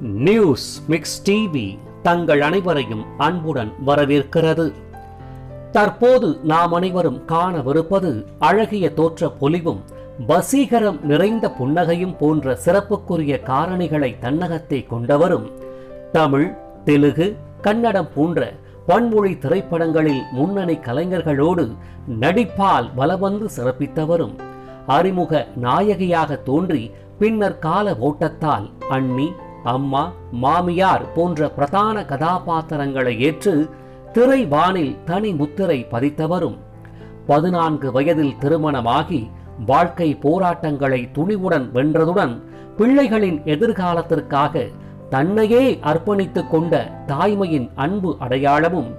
News mix TV தங்கள் அனைவரையும் அன்புடன் வரவேற்கிறது. தற்போது நாம் அனைவரும் காணவிருப்பது அழகிய தோற்ற பொலிவும் வசீகரம் நிறைந்த புன்னகையும் போன்ற சிறப்புக்குரிய காரணிகளை தன்னகத்தை கொண்டவரும். தமிழ் தெலுங்கு கன்னடம் போன்ற பன்மொழி திரைப்படங்களில் முன்னணி கலைஞர்களோடு நடிப்பால் வலவந்து சிறப்பித்தவரும். அறிமுக நாயகியாக தோன்றி பின்னர் கால ஓட்டத்தால் அண்ணி அம்மா மாமியார் போன்ற பிரதான கதாபாத்திரங்களை ஏற்று திரை வானில் தனி முத்திரை பதித்தவரும். பதினான்கு வயதில் திருமணமாகி வாழ்க்கை போராட்டங்களை துணிவுடன் வென்றதுடன் பிள்ளைகளின் எதிர்காலத்திற்காக தன்னையே அர்ப்பணித்துக் கொண்ட தாய்மையின் அன்பு அடையாளமும்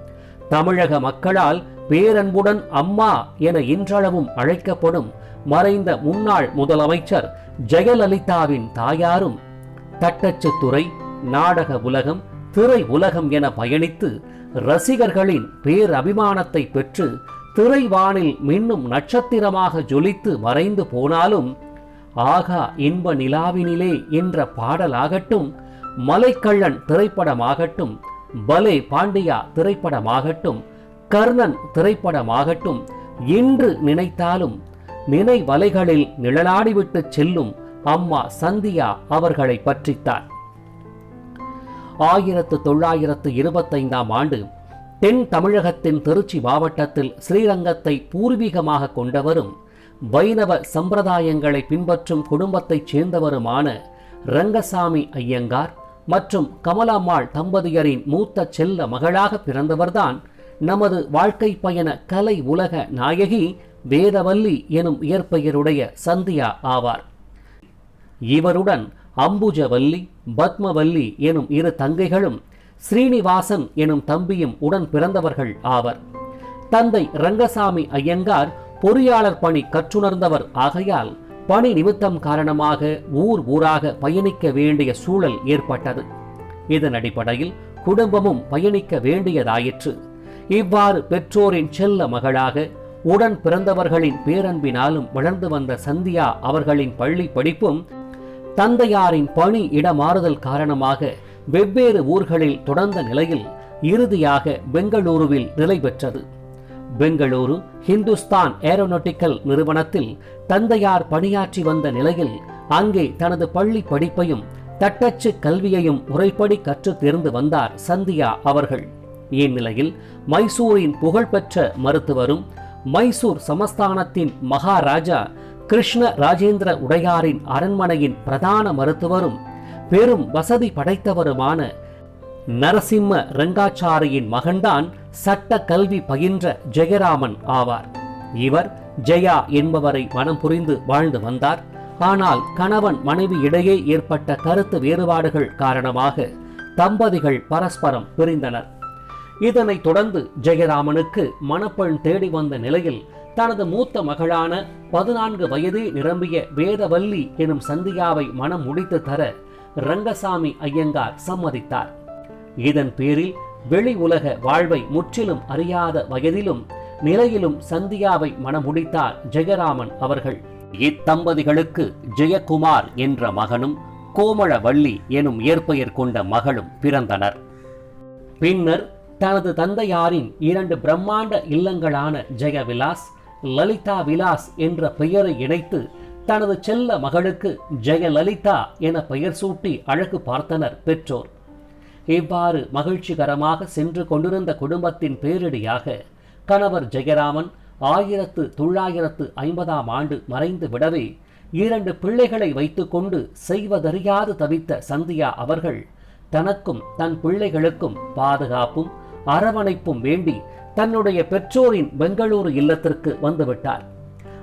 தமிழக மக்களால் பேரன்புடன் அம்மா என இன்றளவும் அழைக்கப்படும் மறைந்த முன்னாள் முதலமைச்சர் ஜெயலலிதாவின் தாயாரும் தட்டச்சு துறை நாடக உலகம் திரை உலகம் என பயணித்து ரசிகர்களின் பேரபிமானத்தை பெற்று திரைவானில் மின்னும் நட்சத்திரமாக ஜொலித்து மறைந்து போனாலும் ஆகா இன்ப நிலாவினிலே என்ற பாடலாகட்டும் மலைக்கள்ளன் திரைப்படமாகட்டும் பலே பாண்டியா திரைப்படமாகட்டும் கர்ணன் திரைப்படமாகட்டும் இன்று நினைத்தாலும் நினைவலைகளில் நிழலாடிவிட்டு செல்லும் அம்மா சந்தியா அவர்களை பற்றித்தான். ஆயிரத்து தொள்ளாயிரத்து இருபத்தைந்தாம் ஆண்டு தென் தமிழகத்தின் திருச்சி மாவட்டத்தில் ஸ்ரீரங்கத்தை பூர்வீகமாக கொண்டவரும் வைணவ சம்பிரதாயங்களை பின்பற்றும் குடும்பத்தைச் சேர்ந்தவருமான ரங்கசாமி ஐயங்கார் மற்றும் கமலாம்மாள் தம்பதியரின் மூத்த செல்ல மகளாக பிறந்தவர்தான் நமது வாழ்க்கை பயண கலை உலக நாயகி வேதவல்லி எனும் இயற்பெயருடைய சந்தியா ஆவார். இவருடன் அம்புஜவல்லி பத்மவல்லி எனும் இரு தங்கைகளும் ஸ்ரீனிவாசன் எனும் தம்பியும் உடன் பிறந்தவர்கள் ஆவர். தந்தை ரங்கசாமி ஐயங்கார் பொறியாளர் பணி கற்றுணர்ந்தவர் ஆகையால் பணி நிமித்தம் காரணமாக ஊர் ஊராக பயணிக்க வேண்டிய சூழல் ஏற்பட்டது. இதன் அடிப்படையில் குடும்பமும் பயணிக்க வேண்டியதாயிற்று. இவ்வாறு பெற்றோரின் செல்ல மகளாக உடன் பிறந்தவர்களின் பேரன்பினாலும் வளர்ந்து வந்த சந்தியா அவர்களின் பள்ளி படிப்பும் தந்தையாரின் பணி இடமாறுதல் காரணமாக வெவ்வேறு ஊர்களில் தொடர்ந்த நிலையில் இறுதியாக பெங்களூருவில் நிலை பெற்றது. பெங்களூரு ஹிந்துஸ்தான் ஏரோநாட்டிக்கல் நிறுவனத்தில் தந்தையார் பணியாற்றி வந்த நிலையில் அங்கே தனது பள்ளி படிப்பையும் தட்டச்சு கல்வியையும் முறைப்படி கற்று தேர்ந்து வந்தார் சந்தியா அவர்கள். இந்நிலையில் மைசூரின் புகழ்பெற்ற மருத்துவரும் மைசூர் சமஸ்தானத்தின் மகாராஜா கிருஷ்ண ராஜேந்திர உடையாரின் அரண்மனையின் பிரதான மருத்துவரும் பெரும் வசதி படைத்தவருமான நரசிம்ம ரங்காச்சாரியின் மகன்தான் சட்ட கல்வி பயின்ற ஜெயராமன் ஆவார். இவர் ஜெயா என்பவரை மனம் புரிந்து வாழ்ந்து வந்தார். ஆனால் கணவன் மனைவி இடையே ஏற்பட்ட கருத்து வேறுபாடுகள் காரணமாக தம்பதிகள் பரஸ்பரம் பிரிந்தனர். இதனைத் தொடர்ந்து ஜெயராமனுக்கு மணப்பெண் தேடி வந்த நிலையில் தனது மூத்த மகளான பதினான்கு வயதே நிரம்பிய வேதவல்லி எனும் சந்தியாவை மனம் முடித்து தர ரங்கசாமி ஐயங்கார் சம்மதித்தார். இதன் பேரில் வெளி உலக வாழ்வை முற்றிலும் அறியாத வயதிலும் நிலையிலும் சந்தியாவை மணமுடித்தார் ஜெயராமன் அவர்கள். இத்தம்பதிகளுக்கு ஜெயக்குமார் என்ற மகனும் கோமளவள்ளி எனும் இயற்பெயர் கொண்ட மகளும் பிறந்தனர். பின்னர் தனது தந்தையாரின் இரண்டு பிரம்மாண்ட இல்லங்களான ஜெயவிலாஸ் லலிதா விலாஸ் என்ற பெயரை இணைத்து தனது செல்ல மகளுக்கு ஜெயலலிதா என பெயர் சூட்டி அழகு பார்த்தனர் பெற்றோர். இவ்வாறு மகிழ்ச்சிகரமாக சென்று கொண்டிருந்த குடும்பத்தின் பேரிடியாக கணவர் ஜெயராமன் ஆயிரத்து தொள்ளாயிரத்து ஐம்பதாம் ஆண்டு மறைந்து விடவே இரண்டு பிள்ளைகளை வைத்துக்கொண்டு செய்வதறியாது தவித்த சந்தியா அவர்கள் தனக்கும் தன் பிள்ளைகளுக்கும் பாதுகாப்பும் அரவணைப்பும் வேண்டி தன்னுடைய பெற்றோரின் பெங்களூரு இல்லத்திற்கு வந்துவிட்டார்.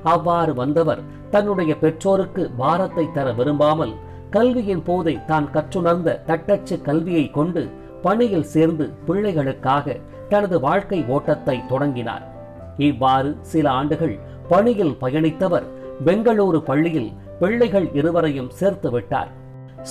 அவ்வாறு வந்தவர் தன்னுடைய பெற்றோருக்கு பாரத்தை தர விரும்பாமல் கல்வியின் போதை தான் கற்றுணர்ந்த தட்டச்சு கல்வியை கொண்டு பணியில் சேர்ந்து பிள்ளைகளுக்காக தனது வாழ்க்கை ஓட்டத்தை தொடங்கினார். இவ்வாறு சில ஆண்டுகள் பணியில் பயணித்தவர் பெங்களூரு பள்ளியில் பிள்ளைகள் இருவரையும் சேர்த்து விட்டார்.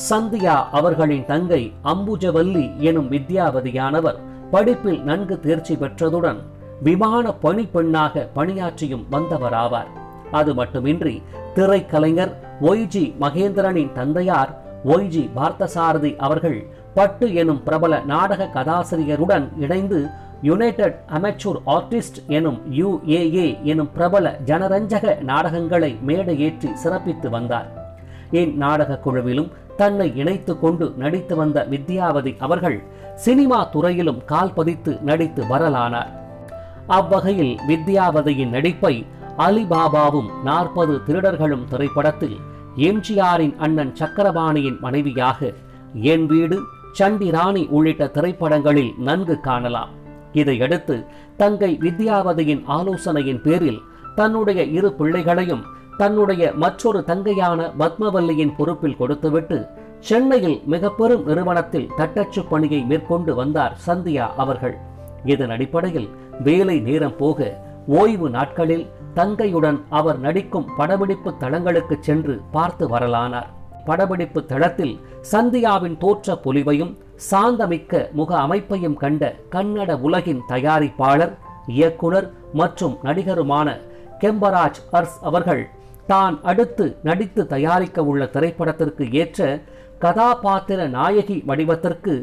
சந்தியா அவர்களின் தங்கை அம்புஜவல்லி எனும் வித்யாவதியானவர் படிப்பில் நன்கு தேர்ச்சி பெற்றதுடன் விமான பணிப்பெண்ணாக பணியாற்றியும் வந்தவராவார். அது மட்டுமின்றி திரைக்கலைஞர் ஒய்ஜி மகேந்திரனின் தந்தையார் ஒய்ஜி பார்த்தசாரதி அவர்கள் பட்டு எனும் பிரபல நாடக கதாசிரியருடன் இணைந்து யுனைடெட் அமெச்சூர் ஆர்டிஸ்ட் எனும் யுஏஏ எனும் பிரபல ஜனரஞ்சக நாடகங்களை மேடையேற்றி சிறப்பித்து வந்தார். இந்நாடக குழுவிலும் தன்னை இணைத்துக் கொண்டு நடித்து வந்த வித்யாவதி அவர்கள் சினிமா துறையிலும் கால் பதித்து நடித்து வரலானார். அவ்வகையில் வித்யாவதியின் நடிப்பை அலிபாபாவும் நாற்பது திருடர்களும் திரைப்படத்தில் எம்ஜிஆரின் அண்ணன் சக்கரபாணியின் மனைவியாக என் வீடு சண்டி ராணி உள்ளிட்ட திரைப்படங்களில் நன்கு காணலாம். இதையடுத்து தங்கை வித்யாவதியின் ஆலோசனையின் பேரில் தன்னுடைய இரு பிள்ளைகளையும் தன்னுடைய மற்றொரு தங்கையான பத்மவல்லியின் பொறுப்பில் கொடுத்துவிட்டு சென்னையில் மிக பெரும் நிறுவனத்தில் தட்டச்சு பணியை மேற்கொண்டு வந்தார் சந்தியா அவர்கள். இதன் அடிப்படையில் வேலை நேரம் போக ஓய்வு நாட்களில் தங்கையுடன் அவர் நடிக்கும் படப்பிடிப்பு தளங்களுக்கு சென்று பார்த்து வரலானார். படப்பிடிப்பு தளத்தில் சந்தியாவின் தோற்ற பொலிவையும் சாந்தமிக்க முக அமைப்பையும் கண்ட கன்னட உலகின் தயாரிப்பாளர் இயக்குனர் மற்றும் நடிகருமான கெம்பராஜ் அர்ஸ் அவர்கள் தான் அடுத்து நடித்து தயாரிக்க உள்ள திரைப்படத்திற்கு ஏற்ற கதாபாத்திர நாயகி வடிவத்திற்கு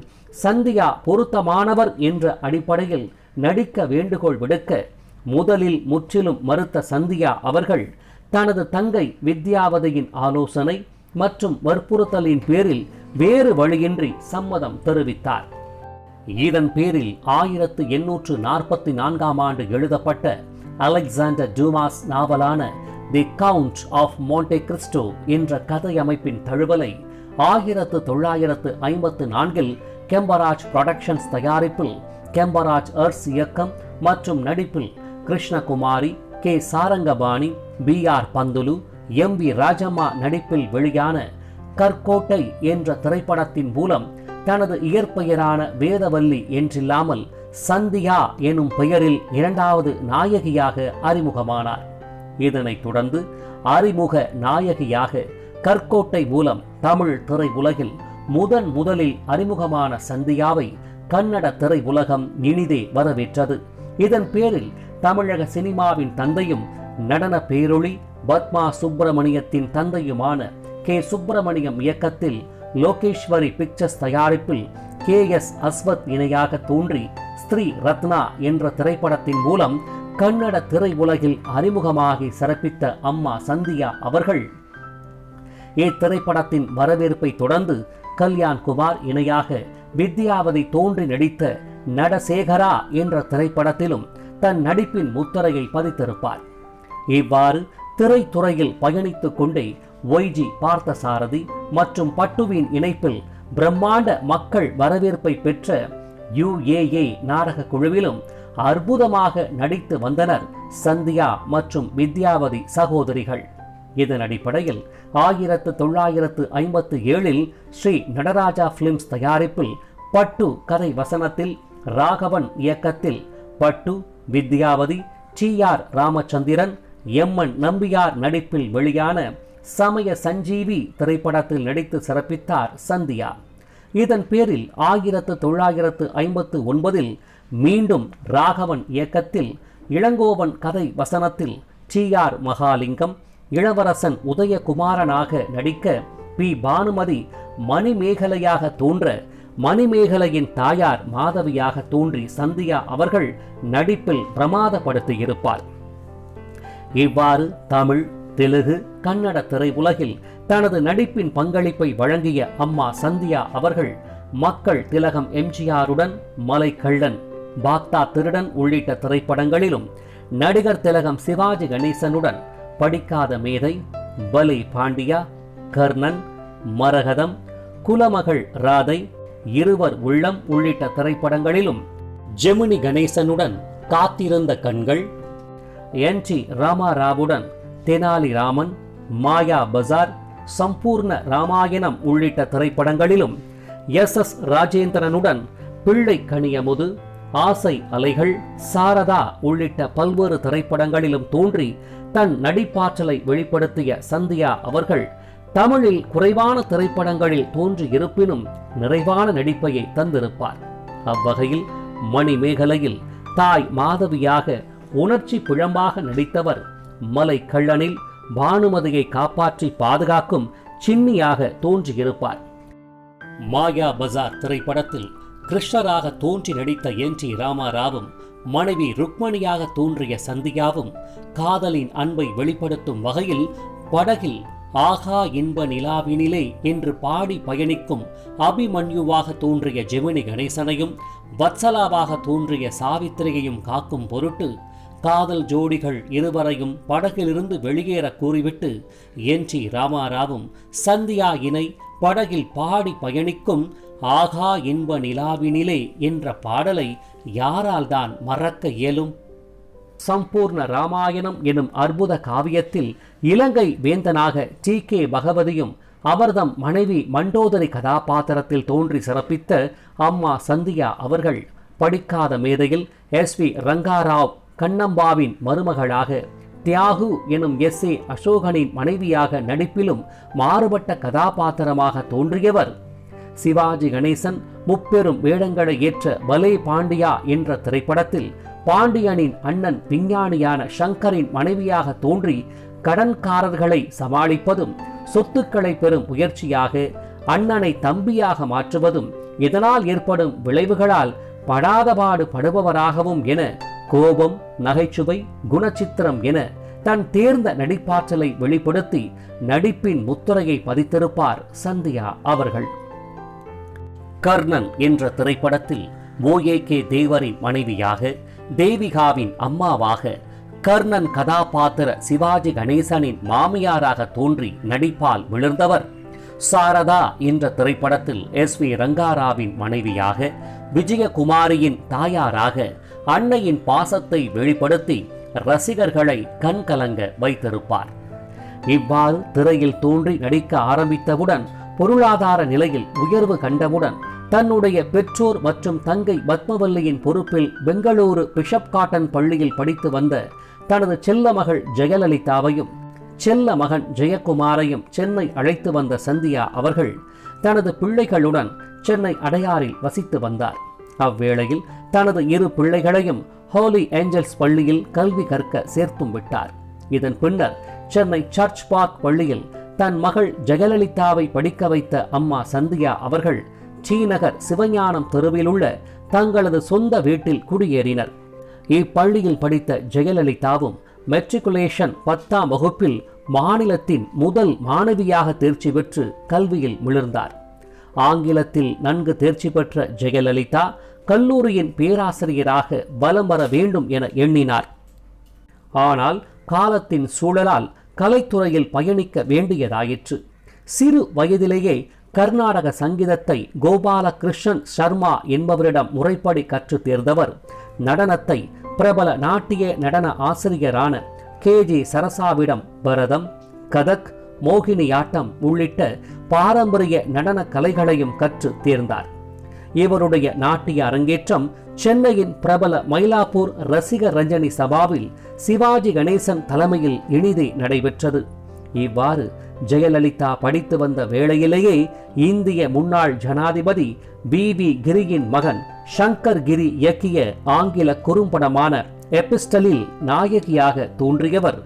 சந்தியா பொருத்தமானவர் என்ற அடிப்படையில் நடிக்க வேண்டுகோள் விடுக்க முதலில் முற்றிலும் மறுத்த சந்தியா அவர்கள் தனது தங்கை வித்யாவதியின் ஆலோசனை மற்றும் வற்புறுத்தலின் பேரில் வேறு வழியின்றி சம்மதம் தெரிவித்தார். இதன் பேரில் ஆயிரத்து எண்ணூற்று நாற்பத்தி நான்காம் ஆண்டு எழுதப்பட்ட Alexander Dumas நாவலான the count of Monte Cristo என்ற கதை அமைப்பின் தழுவலை ஆயிரத்து தொள்ளாயிரத்து ஐம்பத்து நான்கில் கெம்பராஜ் புரொடக்ஷன்ஸ் தயாரிப்பில் கெம்பராஜ் அர்ஸ் இயக்கம் மற்றும் நடிப்பில் Krishnakumari K. Sarangapani B. R. Panthulu M. V. Rajamma நடிப்பில் வெளியான கற்கோட்டை என்ற திரைப்படத்தின் மூலம் தனது இயற்பெயரான வேதவல்லி என்றில்லாமல் சந்தியா எனும் பெயரில் இரண்டாவது நாயகியாக அறிமுகமானார். இதனைத் தொடர்ந்து அறிமுக நாயகியாக கற்கோட்டை மூலம் தமிழ் திரை உலகில் முதன் முதலில் அறிமுகமான சந்தியாவை கன்னட திரை உலகம் இனிதே வரவேற்றது. இதன் பேரில் தமிழக சினிமாவின் தந்தையும் நடன பேரொளி பத்மா சுப்பிரமணியத்தின் தந்தையுமான கே சுப்பிரமணியம் இயக்கத்தில் லோகேஸ்வரி பிக்சர்ஸ் தயாரிப்பில் கே எஸ் அஸ்வத் இணையாக தோன்றி ஸ்ரீ ரத்னா என்ற திரைப்படத்தின் மூலம் கன்னட திரை உலகில் அறிமுகமாகி சிறப்பித்த அம்மா சந்தியா அவர்கள் இத்திரைப்படத்தின் வரவேற்பை தொடர்ந்து கல்யாண் குமார் இணையாக வித்யாவதி தோன்றி நடித்த நடசேகரா என்ற திரைப்படத்திலும் தன் நடிப்பின் முத்திரையை பதித்திருப்பார். இவ்வாறு திரைத்துறையில் பயணித்துக் கொண்டே ஒய்ஜி பார்த்தசாரதி மற்றும் பட்டுவின் இணைப்பில் பிரம்மாண்ட மக்கள் வரவேற்பை பெற்ற யுஏஏ நாடக குழுவிலும் அற்புதமாக நடித்து வந்தனர் சந்தியா மற்றும் வித்யாவதி சகோதரிகள். இதன் அடிப்படையில் ஆயிரத்து தொள்ளாயிரத்து ஐம்பத்து ஏழில் ஸ்ரீ நடராஜா பிலிம்ஸ் தயாரிப்பில் பட்டு கதை வசனத்தில் ராகவன் இயக்கத்தில் பட்டு Vidyavathi T R Ramachandran M N Nambiar நடிப்பில் வெளியான சமய சஞ்சீவி திரைப்படத்தில் நடித்து சிறப்பித்தார் சந்தியா. இதன் பேரில் ஆயிரத்து தொள்ளாயிரத்து ஐம்பத்து ஒன்பதில் மீண்டும் ராகவன் இயக்கத்தில் இளங்கோவன் கதை வசனத்தில் டி ஆர் மகாலிங்கம் இளவரசன் உதயகுமாரனாக நடிக்க பி. பானுமதி மணிமேகலையாக தோன்ற மணிமேகலையின் தாயார் மாதவியாக தோன்றி சந்தியா அவர்கள் நடிப்பில் பிரமாதப்படுத்தியிருப்பார். இவ்வாறு தமிழ் தெலுங்கு கன்னட திரையுலகில் தனது நடிப்பின் பங்களிப்பை வழங்கிய அம்மா சந்தியா அவர்கள் மக்கள் திலகம் எம்ஜிஆருடன் மலைக்கள்ளன் பாக்தா திருடன் உள்ளிட்ட திரைப்படங்களிலும் நடிகர் திலகம் சிவாஜி கணேசனுடன் படிக்காத மேதை பலி பாண்டியா கர்ணன் மரகதம் குலமகள் ராதை இருவர் உள்ளம் உள்ளிட்ட திரைப்படங்களிலும் ஜெமினி கணேசனுடன் காத்திருந்த கண்கள் என் டி ராமாராவுடன் தெனாலிராமன் மாயா பஜார் சம்பூர்ண ராமாயணம் உள்ளிட்ட திரைப்படங்களிலும் எஸ் எஸ் ராஜேந்திரனுடன் பிள்ளை கணியமுது ஆசை அலைகள் சாரதா உள்ளிட்ட பல்வேறு திரைப்படங்களிலும் தோன்றி தன் நடிப்பாற்றலை வெளிப்படுத்திய சந்தியா அவர்கள் தமிழில் குறைவான திரைப்படங்களில் தோன்றி இருப்பினும் நிறைவான நடிப்பையை தந்திருப்பார். அவ்வகையில் மணிமேகலையில் தாய் மாதவியாக உணர்ச்சி பிழம்பாக நடித்தவர் மலை கள்ளனில் பானுமதியை காப்பாற்றி பாதுகாக்கும் சின்னியாக தோன்றியிருப்பார். மாயா பஜார் திரைப்படத்தில் கிருஷ்ணராக தோன்றி நடித்த என் டி ராமாராவும் மனைவி ருக்மணியாக தோன்றிய சந்தியாவும் காதலின் அன்பை வெளிப்படுத்தும் வகையில் படகில் ஆகா இன்ப நிலாவினிலே என்று பாடி பயணிக்கும் அபிமன்யுவாக தோன்றிய ஜெமினி கணேசனையும் வத்சலாவாக தோன்றிய சாவித்திரியையும் காக்கும் பொருட்டு காதல் ஜோடிகள் இருவரையும் படகிலிருந்து வெளியேற கூறிவிட்டு என் டி ராமாராவும் சந்தியா இணை படகில் பாடி பயணிக்கும் ஆகா இன்ப நிலாவினிலே என்ற பாடலை யாரால் தான் மறக்க இயலும்? சம்பூர்ண ராமாயணம் எனும் அற்புத காவியத்தில் இலங்கை வேந்தனாக டி. கே. பகவதியும் அவர்தம் மனைவி மண்டோதரி கதாபாத்திரத்தில் தோன்றி சிறப்பித்த அம்மா சந்தியா அவர்கள் படிக்காத மேதையில் எஸ். வி. ரங்காராவ் கண்ணம்பாவின் மருமகளாக தியாகு எனும் எஸ் ஏ அசோகனின் மனைவியாக நடிப்பிலும் மாறுபட்ட கதாபாத்திரமாக தோன்றியவர். சிவாஜி கணேசன் முப்பெரும் வேடங்களை ஏற்ற பலே பாண்டியா என்ற திரைப்படத்தில் பாண்டியனின் அண்ணன் விஞ்ஞானியான சங்கரின் மனைவியாக தோன்றி கடன்காரர்களை சமாளிப்பதும் சொத்துக்களை பெறும் முயற்சியாக அண்ணனை தம்பியாக மாற்றுவதும் இதனால் ஏற்படும் விளைவுகளால் படாதபாடு படுபவராகவும் என கோபம் நகைச்சுவை குணச்சித்திரம் என தன் தேர்ந்த நடிப்பாற்றலை வெளிப்படுத்தி நடிப்பின் முத்திரையை பதித்திருப்பார் சந்தியா அவர்கள். கர்ணன் என்ற திரைப்படத்தில் ஓஏ கே. தேவரின் மனைவியாக தேவிகாவின் அம்மாவாக கர்ணன் கதாபாத்திர சிவாஜி கணேசனின் மாமியாராக தோன்றி நடிப்பால் விழுந்தவர் சாரதா என்ற திரைப்படத்தில் எஸ். வி. ரங்காராவின் மனைவியாக விஜயகுமாரியின் தாயாராக அன்னையின் பாசத்தை வெளிப்படுத்தி ரசிகர்களை கண்கலங்க வைத்திருப்பார். இவ்வாறு திரையில் தோன்றி நடிக்க ஆரம்பித்தவுடன் பொருளாதார நிலையில் உயர்வு கண்டவுடன் தன்னுடைய பெற்றோர் மற்றும் தங்கை பத்மவல்லியின் பொறுப்பில் பெங்களூரு பிஷப் காட்டன் பள்ளியில் படித்து வந்த தனது செல்ல மகள் ஜெயலலிதாவையும் செல்ல மகன் ஜெயக்குமாரையும் சென்னை அழைத்து வந்த சந்தியா அவர்கள் தனது பிள்ளைகளுடன் சென்னை அடையாறில் வசித்து வந்தார். அவ்வேளையில் தனது இரு பிள்ளைகளையும் ஹோலி ஏஞ்சல்ஸ் பள்ளியில் கல்வி கற்க சேர்த்தும் விட்டார். இதன் பின்னர் சென்னை சர்ச் பார்க் பள்ளியில் தன் மகள் ஜெயலலிதாவை படிக்க வைத்த அம்மா சந்தியா அவர்கள் ஸ்ரீநகர் சிவஞானம் தெருவில் உள்ள தங்களது சொந்த வீட்டில் குடியேறினர். இப்பள்ளியில் படித்த ஜெயலலிதாவும் மெட்ரிகுலேஷன் பத்தாம் வகுப்பில் மாநிலத்தின் முதல் மாணவியாக தேர்ச்சி பெற்று கல்வியில் மிளர்ந்தார். ஆங்கிலத்தில் நன்கு தேர்ச்சி பெற்ற ஜெயலலிதா கல்லூரியின் பேராசிரியராக வலம் வர வேண்டும் என எண்ணினார். ஆனால் காலத்தின் சூழலால் கலைத்துறையில் பயணிக்க வேண்டியதாயிற்று. சிறு வயதிலேயே கர்நாடக சங்கீதத்தை கோபாலகிருஷ்ணன் சர்மா என்பவரிடம் முறைப்படி கற்று தேர்ந்தவர். நடனத்தை பிரபல நாட்டிய நடன ஆசிரியரான கே ஜி சரசாவிடம் பரதம் கதக் மோகினியாட்டம் உள்ளிட்ட பாரம்பரிய நடன கலைகளையும் கற்று தேர்ந்தார். இவருடைய நாட்டிய அரங்கேற்றம் சென்னையின் பிரபல மயிலாப்பூர் ரசிக ரஞ்சனி சபாவில் சிவாஜி கணேசன் தலைமையில் இனிதே நடைபெற்றது. இவ்வாறு ஜெயலலிதா படித்து வந்த வேளையிலேயே இந்திய முன்னாள் ஜனாதிபதி வி. வி. கிரியின் மகன் ஷங்கர் கிரி இயக்கிய ஆங்கில குறும்படமான எபிஸ்டலில் நாயகியாக தோன்றியவர்.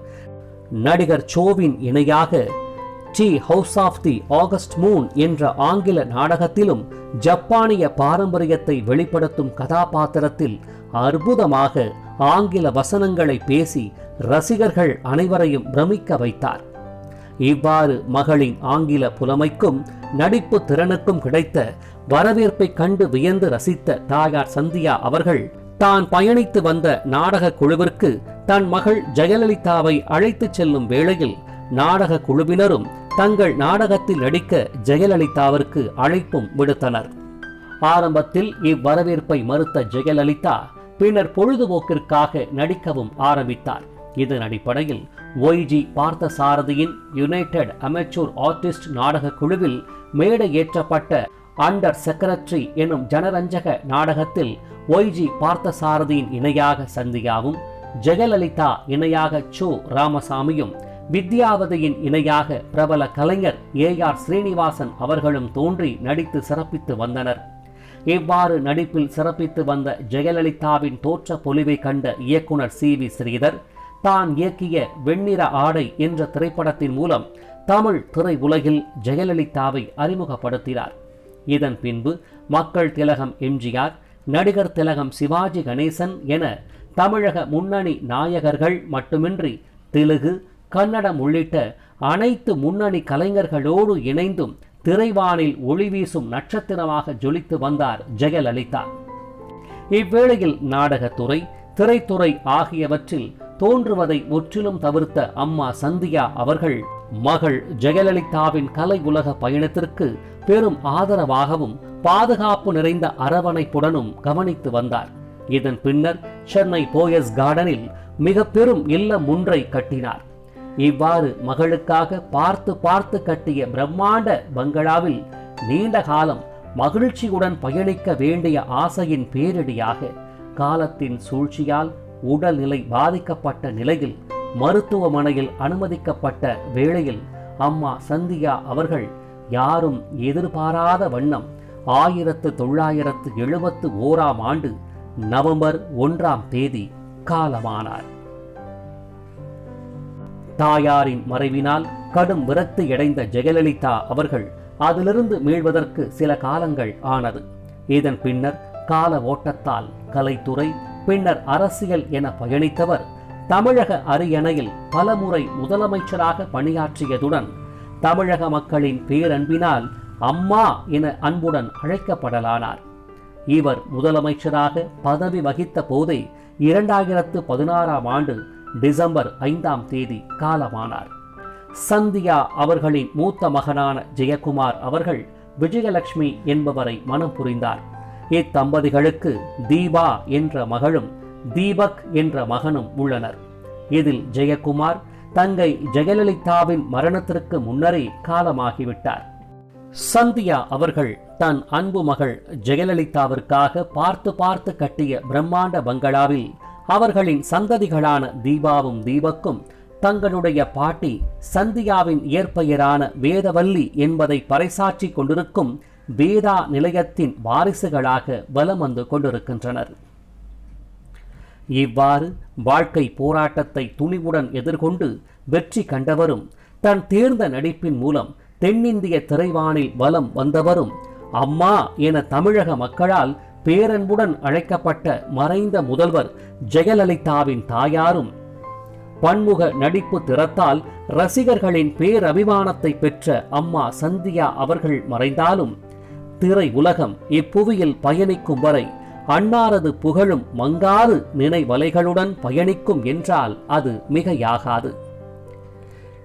நடிகர் சோவின் இணையாக tea house of the August moon என்ற ஆங்கில நாடகத்திலும் ஜப்பானிய பாரம்பரியத்தை வெளிப்படுத்தும் கதாபாத்திரத்தில் அற்புதமாக ஆங்கில வசனங்களை பேசி ரசிகர்கள் அனைவரையும் பிரமிக்க வைத்தார். இவ்வாறு மகளின் ஆங்கில புலமைக்கும் நடிப்பு திறனுக்கும் கிடைத்த வரவேற்பை கண்டு வியந்து ரசித்த தாயார் சந்தியா அவர்கள் தான் பயணித்து வந்த நாடக குழுவிற்கு தன் மகள் ஜெயலலிதாவை அழைத்துச் செல்லும் வேளையில் நாடக குழுவினரும் தங்கள் நாடகத்தில் நடிக்க ஜெயலலிதாவிற்கு அழைப்பும் விடுத்தனர். ஆரம்பத்தில் இவ்வரவேற்பை மறுத்த ஜெயலலிதா பின்னர் பொழுதுபோக்கிற்காக நடிக்கவும் ஆரம்பித்தார். இதன் அடிப்படையில் ஒய்ஜி பார்த்தசாரதியின் யுனைடெட் அமெச்சூர் ஆர்டிஸ்ட் நாடக குழுவில் மேடை ஏற்றப்பட்ட அண்டர் செக்ரட்டரி எனும் ஜனரஞ்சக நாடகத்தில் ஒய்ஜி பார்த்தசாரதியின் இணையாக சந்தியாவும் ஜெயலலிதா இணையாக சோ. ராமசாமியும் வித்யாவதியின் இணையாக பிரபல கலைஞர் ஏ ஆர் ஸ்ரீனிவாசன் அவர்களும் தோன்றி நடித்து சிறப்பித்து வந்தனர். இவ்வாறு நடிப்பில் சிறப்பித்து வந்த ஜெயலலிதாவின் தோற்ற பொலிவை கண்ட இயக்குனர் சி வி ஸ்ரீதர் தான் இயக்கிய வெண்ணிற ஆடை என்ற திரைப்படத்தின் மூலம் தமிழ் திரை உலகில் ஜெயலலிதாவை அறிமுகப்படுத்தினார். இதன் பின்பு மக்கள் திலகம் எம்ஜிஆர் நடிகர் திலகம் சிவாஜி கணேசன் என தமிழக முன்னணி நாயகர்கள் மட்டுமின்றி தெலுகு கன்னடம் உள்ளிட்ட அனைத்து முன்னணி கலைஞர்களோடு இணைந்தும் திரைவானில் ஒளி வீசும் நட்சத்திரமாக ஜொலித்து வந்தார் ஜெயலலிதா. இவ்வேளையில் நாடகத்துறை திரைத்துறை ஆகியவற்றில் தோன்றுவதை முற்றிலும் தவிர்த்த அம்மா சந்தியா அவர்கள் மகள் ஜெயலலிதாவின் கலை உலக பயணத்திற்கு பெரும் ஆதரவாகவும் பாதுகாப்பு நிறைந்த அரவணைப்புடனும் கவனித்து வந்தார். இதன் பின்னர் சென்னை போயஸ் கார்டனில் மிக பெரும் இல்லம் ஒன்றை கட்டினார். இவ்வாறு மகளுக்காக பார்த்து பார்த்து கட்டிய பிரம்மாண்ட பங்களாவில் நீண்ட காலம் மகிழ்ச்சியுடன் பயணிக்க வேண்டிய ஆசையின் பேரிடியாக காலத்தின் சூழ்ச்சியால் உடல்நிலை பாதிக்கப்பட்ட நிலையில் மருத்துவமனையில் அனுமதிக்கப்பட்ட வேளையில் அம்மா சந்தியா அவர்கள் யாரும் எதிர்பாராத வண்ணம் ஆயிரத்து தொள்ளாயிரத்து எழுபத்து ஓராம் ஆண்டு நவம்பர் ஒன்றாம் தேதி காலமானார். தாயாரின் மறைவினால் கடும் விரத்து அடைந்த ஜெயலலிதா அவர்கள் அதிலிருந்து மீள்வதற்கு சில காலங்கள் ஆனது. இதன் பின்னர் கால ஓட்டத்தால் கலைத்துறை பின்னர் அரசியல் என பயணித்தவர் தமிழக அரியணையில் பலமுறை முதலமைச்சராக பணியாற்றியதுடன் தமிழக மக்களின் பேரன்பினால் அம்மா என அன்புடன் அழைக்கப்படலானார். இவர் முதலமைச்சராக பதவி வகித்த போதே இரண்டாயிரத்து பதினாறாம் ஆண்டு டிசம்பர் ஐந்தாம் தேதி காலமானார். சந்தியா அவர்களின் மூத்த மகனான ஜெயக்குமார் அவர்கள் விஜயலட்சுமி என்பவரை மனம் புரிந்தார். இத்தம்பதிகளுக்கு தீபா என்ற மகளும் தீபக் என்ற மகனும் உள்ளனர். இதில் ஜெயக்குமார் தங்கை ஜெயலலிதாவின் மரணத்திற்கு முன்னரே காலமாகிவிட்டார். சந்தியா அவர்கள் தன் அன்பு மகள் ஜெயலலிதாவிற்காக பார்த்து பார்த்து கட்டிய பிரம்மாண்ட பங்களாவில் அவர்களின் சந்ததிகளான தீபாவும் தீபக்கும் தங்களுடைய பாட்டி சந்தியாவின் இயற்பெயரான வேதவல்லி என்பதை பறைசாற்றி கொண்டிருக்கும் வேதா நிலையத்தின் வாரிசுகளாக வலம் வந்து கொண்டிருக்கின்றனர். இவ்வாறு வாழ்க்கை போராட்டத்தை துணிவுடன் எதிர்கொண்டு வெற்றி கண்டவரும் தன் தேர்ந்த நடிப்பின் மூலம் தென்னிந்திய திரைவானில் வலம் வந்தவரும் அம்மா என தமிழக மக்களால் பேரன்புடன் அழைக்கப்பட்ட மறைந்த முதல்வர் ஜெயலலிதாவின் தாயாரும் பன்முக நடிப்பு திறத்தால் ரசிகர்களின் பேரபிமானத்தை பெற்ற அம்மா சந்தியா அவர்கள் மறைந்தாலும் திரை உலகம் இப்புவியில் பயணிக்கும் வரை அன்னாரது புகழும் மங்காது நினைவலைகளுடன் பயணிக்கும் என்றால் அது மிகையாகாது.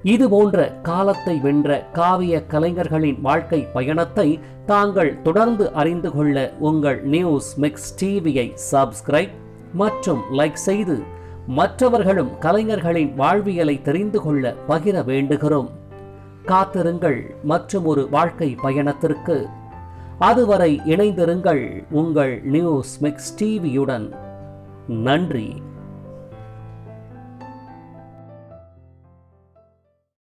இது போன்ற காலத்தை வென்ற காவிய கலைஞர்களின் வாழ்க்கை பயணத்தை தாங்கள் தொடர்ந்து அறிந்து கொள்ள உங்கள் நியூஸ் மிக்ஸ் டிவியை சப்ஸ்கிரைப் மற்றும் லைக் செய்து மற்றவர்களும் கலைஞர்களின் வாழ்வியலை தெரிந்து கொள்ள பகிர வேண்டுகிறோம். காத்திருங்கள் மற்றும் ஒரு வாழ்க்கை பயணத்திற்கு. அதுவரை இணைந்திருங்கள் உங்கள் நியூஸ் மிக்ஸ் டிவியுடன். நன்றி.